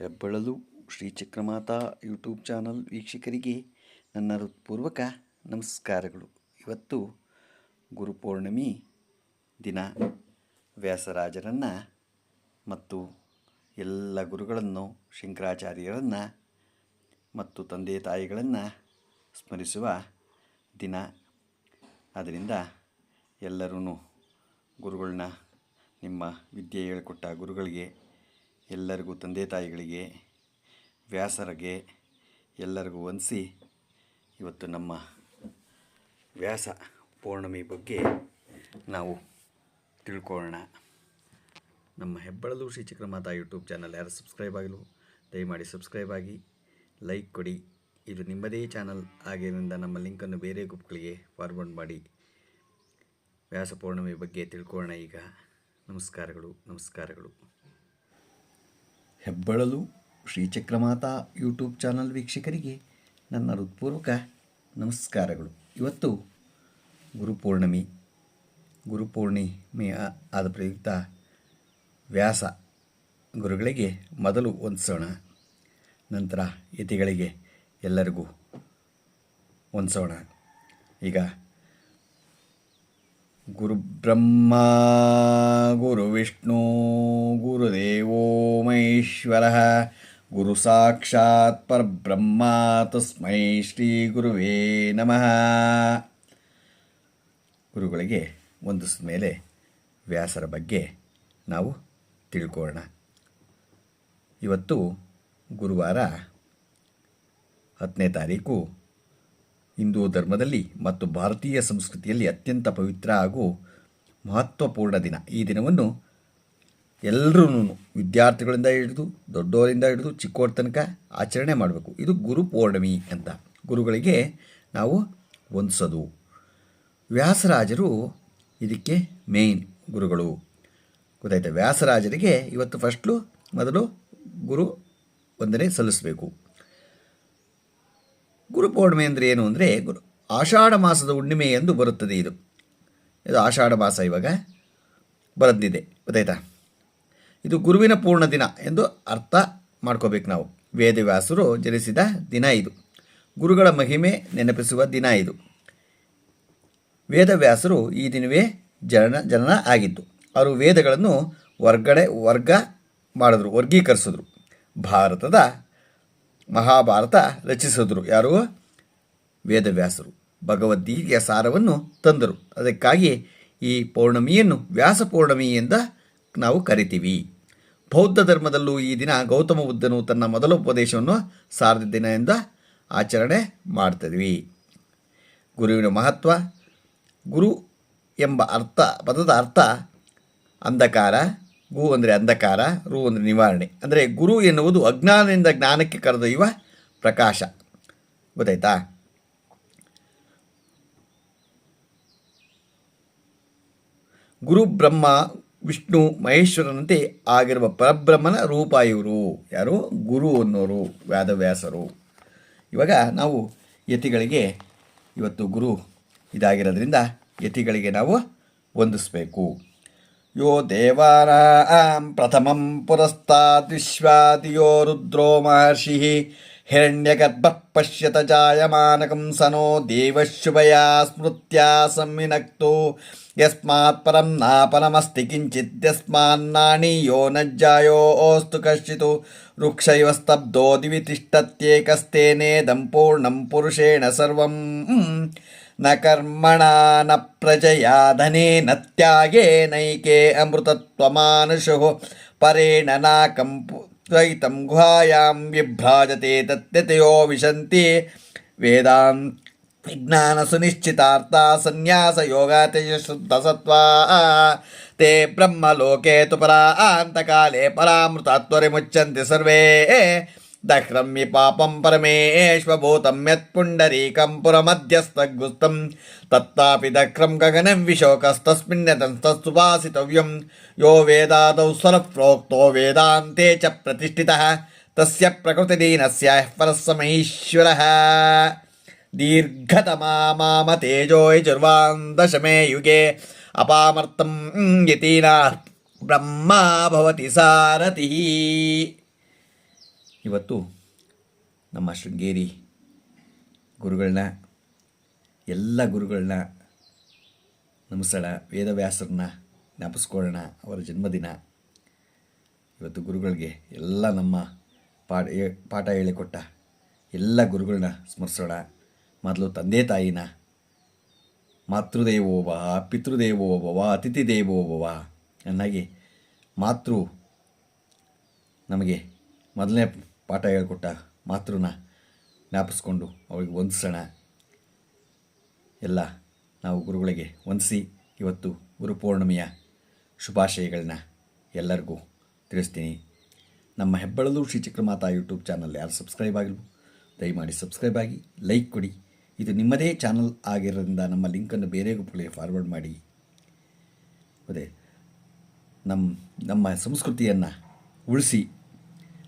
ಹೆಬ್ಬಳಲು Shri Chakramata YouTube channel ವೀಕ್ಷಕರಿಗೆ ನನ್ನ ಹೃತ್ಪೂರ್ವಕ ನಮಸ್ಕಾರಗಳು. ಇವತ್ತು ಗುರುಪೌರ್ಣಮಿ ದಿನ. ವ್ಯಾಸರಾಜರನ್ನು ಮತ್ತು ಎಲ್ಲ ಗುರುಗಳನ್ನು, ಶಂಕರಾಚಾರ್ಯರನ್ನು ಮತ್ತು ತಂದೆ ತಾಯಿಗಳನ್ನು ಸ್ಮರಿಸುವ ದಿನ. ಆದ್ದರಿಂದ ಎಲ್ಲರೂ ಗುರುಗಳನ್ನ ನಿಮ್ಮ ವಿದ್ಯೆ ಹೇಳಿಕೊಟ್ಟ ಗುರುಗಳಿಗೆ ಎಲ್ಲರಿಗೂ ತಂದೆ ತಾಯಿಗಳಿಗೆ, ವ್ಯಾಸರಿಗೆ ಎಲ್ಲರಿಗೂ ವಂದಿಸಿ ಇವತ್ತು ನಮ್ಮ ವ್ಯಾಸ ಪೌರ್ಣಮಿ ಬಗ್ಗೆ ನಾವು ತಿಳ್ಕೊಳ್ಳೋಣ. ನಮ್ಮ ಹೆಬ್ಬಳಲು ಶ್ರೀ ಚಕ್ರಮಾತಾ ಯೂಟ್ಯೂಬ್ ಚಾನಲ್ ಯಾರು ಸಬ್ಸ್ಕ್ರೈಬ್ ಆಗಲು ದಯಮಾಡಿ ಸಬ್ಸ್ಕ್ರೈಬ್ ಆಗಿ, ಲೈಕ್ ಕೊಡಿ. ಇದು ನಿಮ್ಮದೇ ಚಾನಲ್ ಆಗಿದ್ದರಿಂದ ನಮ್ಮ ಲಿಂಕನ್ನು ಬೇರೆ ಗ್ರೂಪ್ಗಳಿಗೆ ಫಾರ್ವರ್ಡ್ ಮಾಡಿ. ವ್ಯಾಸ ಪೌರ್ಣಮಿ ಬಗ್ಗೆ ತಿಳ್ಕೊಳ್ಳೋಣ ಈಗ. ನಮಸ್ಕಾರಗಳು ನಮಸ್ಕಾರಗಳು. ಹೆಬ್ಬಳಲು ಶ್ರೀಚಕ್ರಮಾತಾ ಯೂಟ್ಯೂಬ್ ಚಾನಲ್ ವೀಕ್ಷಕರಿಗೆ ನನ್ನ ಹೃತ್ಪೂರ್ವಕ ನಮಸ್ಕಾರಗಳು. ಇವತ್ತು ಗುರುಪೂರ್ಣಿಮೆ, ಗುರುಪೂರ್ಣಿಮೆಯ ಆದ ಪ್ರಯುಕ್ತ ವ್ಯಾಸ ಗುರುಗಳಿಗೆ ಮೊದಲು ಹೊಂದಿಸೋಣ. ನಂತರ ಯತಿಗಳಿಗೆ ಎಲ್ಲರಿಗೂ ಹೊಂದಿಸೋಣ. ಈಗ ಗುರುಬ್ರಹ್ಮ गुरुविष्णु ಮಹೇಶ್ವರ. ಗುರು ಸಾಕ್ಷಾತ್ ಪರಬ್ರಹ್ಮ, ತಸ್ಮೈ ಶ್ರೀ ಗುರುವೇ ನಮಃ. ಗುರುಗಳಿಗೆ ವಂದಿಸಿದ ಮೇಲೆ ವ್ಯಾಸರ ಬಗ್ಗೆ ನಾವು ತಿಳ್ಕೊಳ್ಳೋಣ. ಇವತ್ತು ಗುರುವಾರ ಹತ್ತನೇ ತಾರೀಕು ಹಿಂದೂ ಧರ್ಮದಲ್ಲಿ ಮತ್ತು ಭಾರತೀಯ ಸಂಸ್ಕೃತಿಯಲ್ಲಿ ಅತ್ಯಂತ ಪವಿತ್ರ ಹಾಗೂ ಮಹತ್ವಪೂರ್ಣ ದಿನ. ಈ ದಿನವನ್ನು ಎಲ್ಲರೂ ವಿದ್ಯಾರ್ಥಿಗಳಿಂದ ಹಿಡಿದು, ದೊಡ್ಡವರಿಂದ ಹಿಡಿದು, ಚಿಕ್ಕೋರ್ ತನಕ ಆಚರಣೆ ಮಾಡಬೇಕು. ಇದು ಗುರು ಪೌರ್ಣಮಿ ಅಂತ. ಗುರುಗಳಿಗೆ ನಾವು ವಂದಿಸೋದು ವ್ಯಾಸರಾಜರು ಇದಕ್ಕೆ ಮೇನ್ ಗುರುಗಳು. ಗೊತ್ತಾಯ್ತಾ? ವ್ಯಾಸರಾಜರಿಗೆ ಇವತ್ತು ಫಸ್ಟ್ಲು ಮೊದಲು ಗುರು ವಂದನೆ ಸಲ್ಲಿಸಬೇಕು. ಗುರು ಪೌರ್ಣಿಮೆ ಅಂದರೆ ಏನು ಅಂದರೆ ಗುರು. ಆಷಾಢ ಮಾಸದ ಹುಣ್ಣಿಮೆ ಎಂದು ಬರುತ್ತದೆ ಇದು. ಇದು ಆಷಾಢ ಮಾಸ ಇವಾಗ ಬರೆದಿದೆ ಗೊತ್ತಾಯ್ತಾ? ಇದು ಗುರುವಿನ ಪೂರ್ಣ ದಿನ ಎಂದು ಅರ್ಥ ಮಾಡ್ಕೋಬೇಕು ನಾವು. ವೇದವ್ಯಾಸರು ಜನಿಸಿದ ದಿನ ಇದು. ಗುರುಗಳ ಮಹಿಮೆ ನೆನಪಿಸುವ ದಿನ ಇದು. ವೇದವ್ಯಾಸರು ಈ ದಿನವೇ ಜನನ ಜನನ ಆಗಿತ್ತು ಅವರು ವೇದಗಳನ್ನು ವರ್ಗಡೆ, ವರ್ಗ ಮಾಡಿದ್ರು, ವರ್ಗೀಕರಿಸಿದ್ರು. ಭಾರತದ ಮಹಾಭಾರತ ರಚಿಸಿದರು. ಯಾರು? ವೇದವ್ಯಾಸರು. ಭಗವದ್ಗೀತೆಯ ಸಾರವನ್ನು ತಂದರು. ಅದಕ್ಕಾಗಿ ಈ ಪೌರ್ಣಮಿಯನ್ನು ವ್ಯಾಸ ಪೌರ್ಣಮಿ ಎಂದ ನಾವು ಕರಿತೀವಿ. ಬೌದ್ಧ ಧರ್ಮದಲ್ಲೂ ಈ ದಿನ ಗೌತಮ ಬುದ್ಧನು ತನ್ನ ಮೊದಲ ಉಪದೇಶವನ್ನು ಸಾರದ ದಿನ ಎಂದ ಆಚರಣೆ ಮಾಡ್ತಿದ್ವಿ. ಗುರುವಿನ ಮಹತ್ವ, ಗುರು ಎಂಬ ಅರ್ಥ, ಪದದ ಅರ್ಥ ಅಂಧಕಾರ ಗು ಅಂದರೆ ಅಂಧಕಾರ, ರು ಅಂದರೆ ನಿವಾರಣೆ. ಅಂದರೆ ಗುರು ಎನ್ನುವುದು ಅಜ್ಞಾನದಿಂದ ಜ್ಞಾನಕ್ಕೆ ಕರೆದೊಯ್ಯುವ ಪ್ರಕಾಶ. ಗೊತ್ತಾಯ್ತಾ? ಗುರು ಬ್ರಹ್ಮ, ವಿಷ್ಣು, ಮಹೇಶ್ವರನಂತೆ ಆಗಿರುವ ಪರಬ್ರಹ್ಮನ ರೂಪ ಇವರು. ಯಾರು? ಗುರು ಅನ್ನೋರು ವ್ಯಾದವ್ಯಾಸರು ಇವಾಗ ನಾವು ಯತಿಗಳಿಗೆ ಇವತ್ತು ಗುರು ಇದಾಗಿರೋದ್ರಿಂದ ಯತಿಗಳಿಗೆ ನಾವು ವಂದಿಸಬೇಕು यो देवानां प्रथमं पुरस्ताद्विश्वादियो रुद्रो महर्षिः हिरण्यगर्भः पश्यत जायमानकं सनो देवशुभया स्मृत्या संविनक्तो यस्मात् परं नापरमस्ति किञ्चिद्यस्मान्नाणीयो न जायोऽस्तु कश्चित् वृक्षैव स्तब्धो दिवि तिष्ठत्येकस्तेनेदं पूर्णं पुरुषेण सर्वं न कर्मणा न प्रजया धनेन त्यागेनैके अमृतत्वमानुषुः परेण नाकं ద్వైతం గుహాయాం విభ్రాజతే తత్యతయో విశంతి. వేదాం విజ్ఞాన సునిశ్చితార్థ సన్యాస యోగాతయ శుద్ధసత్వా తే బ్రహ్మలోకే తు పరాంతకాలే పరామృతాత్వరిముచ్యంతి సర్వే. దహ్రమ్య పాపం పరమేశ్వభూతం యత్పుండరీకం పురమధ్యస్థగుస్తం తత్తాపి దక్రం గగనం విశోకస్తస్మిన్నతంతస్సుభాసితవ్యం యో వేదాదౌ స్వర ప్రోక్తో వేదాంతే చ ప్రతిష్ఠిత తస్య ప్రకృతిదీనస్య పరస్సమైశ్వర దీర్ఘతమామ తేజోయజుర్వాందశమే యుగే అపామర్తం యతీనా బ్రహ్మా భవతి సారథి ಇವತ್ತು ನಮ್ಮ ಶೃಂಗೇರಿ ಗುರುಗಳನ್ನ, ಎಲ್ಲ ಗುರುಗಳನ್ನ ನಮಿಸೋಣ ವೇದವ್ಯಾಸರನ್ನ ಜ್ಞಾಪಿಸ್ಕೊಳ್ಳೋಣ. ಅವರ ಜನ್ಮದಿನ. ಇವತ್ತು ಗುರುಗಳಿಗೆ ಎಲ್ಲ ನಮ್ಮ ಪಾಠ ಪಾಠ ಹೇಳಿಕೊಟ್ಟ ಎಲ್ಲ ಗುರುಗಳನ್ನ ಸ್ಮರಿಸೋಣ. ಮೊದಲು ತಂದೆ ತಾಯಿನ ಮಾತೃದೇವೋಭವ ಪಿತೃದೇವೋಭವ ಅತಿಥಿ ದೇವೋಭವ ಅನ್ನಾಗಿ ಮಾತೃ ನಮಗೆ ಮೊದಲನೇ ಪಾಠ ಹೇಳ್ಕೊಟ್ಟ ಮಾತೃನ ಜ್ಞಾಪಿಸ್ಕೊಂಡು ಅವ್ರಿಗೆ ವಂದಿಸೋಣ. ಎಲ್ಲ ನಾವು ಗುರುಗಳಿಗೆ ವಂದಿಸಿ ಇವತ್ತು ಗುರುಪೂರ್ಣಿಮೆಯ ಶುಭಾಶಯಗಳನ್ನ ಎಲ್ಲರಿಗೂ ತಿಳಿಸ್ತೀನಿ. ನಮ್ಮ ಹೆಬ್ಬಳಲು ಶ್ರೀ ಚಕ್ರಮಾತಾ ಯೂಟ್ಯೂಬ್ ಚಾನಲ್ ಯಾರು ಸಬ್ಸ್ಕ್ರೈಬ್ ಆಗಿಲ್ವೋ, ದಯಮಾಡಿ ಸಬ್ಸ್ಕ್ರೈಬ್ ಆಗಿ, ಲೈಕ್ ಕೊಡಿ. ಇದು ನಿಮ್ಮದೇ ಚಾನಲ್ ಆಗಿರೋದ್ರಿಂದ ನಮ್ಮ ಲಿಂಕನ್ನು ಬೇರೆ ಗುಂಪುಗಳಿಗೆ ಫಾರ್ವರ್ಡ್ ಮಾಡಿ. ಅದೇ ನಮ್ಮ ನಮ್ಮ ಸಂಸ್ಕೃತಿಯನ್ನು ಉಳಿಸಿ